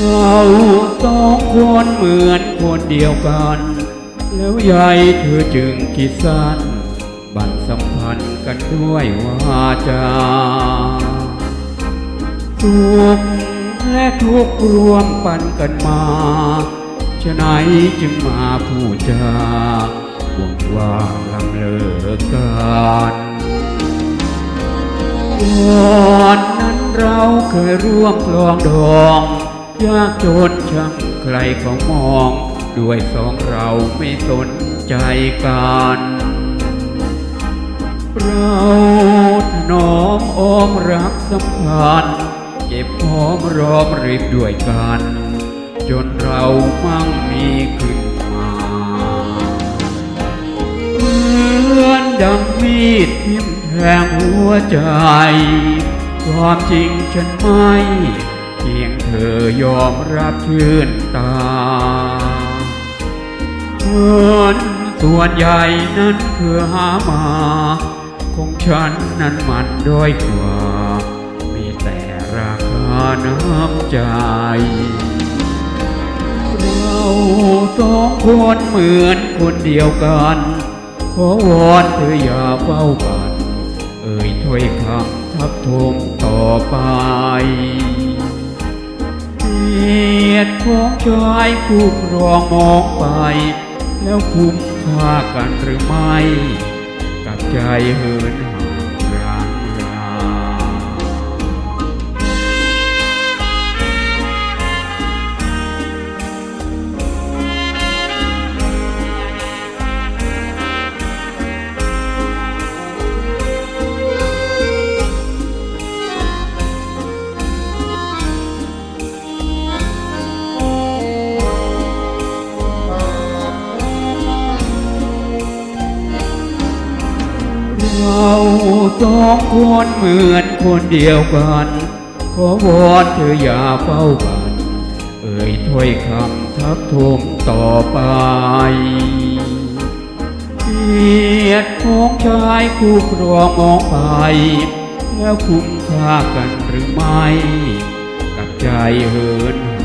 เราสองคนเหมือนคนเดียวกัน แล้วยายเธอจึงคิดสั้น บันสัมพันธ์กันด้วยวาจาสุขและทุกรวมปันกันมาฉะไหนจึงมาพูดจาหวงว่าลำเลิกกันก่อนนั้นเราเคยร่วมคลองดอง ยากจนช่างใครเขามอง ด้วยสองเราไม่สนใจกันเราถนอมอ้อมรักสัมพันธ์เก็บหอมรอมริบด้วยกัน จนเรามั่งมีขึ้นมาเหมือนดังมีดทิ่มแทงหัวใจ ความจริงฉันไม่ เพียงเธอยอมรับชื่นตาเงินส่วนใหญ่นั้นเธอหามาของฉันนั้นมันด้อยกว่า มีแต่ราคาน้ำใจ เราสองคนเหมือนคนเดียวกัน ขอวอนเธออย่าเฝ้ากัน เอ่ยถ้อยคำทับทมต่อไป ของชายผู้ครองมองไป แล้วคุ้มค่ากันหรือไม่ กับใจเหินหา เราสองคนเหมือนคนเดียวกัน ขอวอนเธออย่าเฝ้ากัน เอ่ยถ้อยคำทักทวงต่อไปเกียรติของชายคู่ครองมองไป แล้วคุ้มค่ากันหรือไม่ กับใจเหินห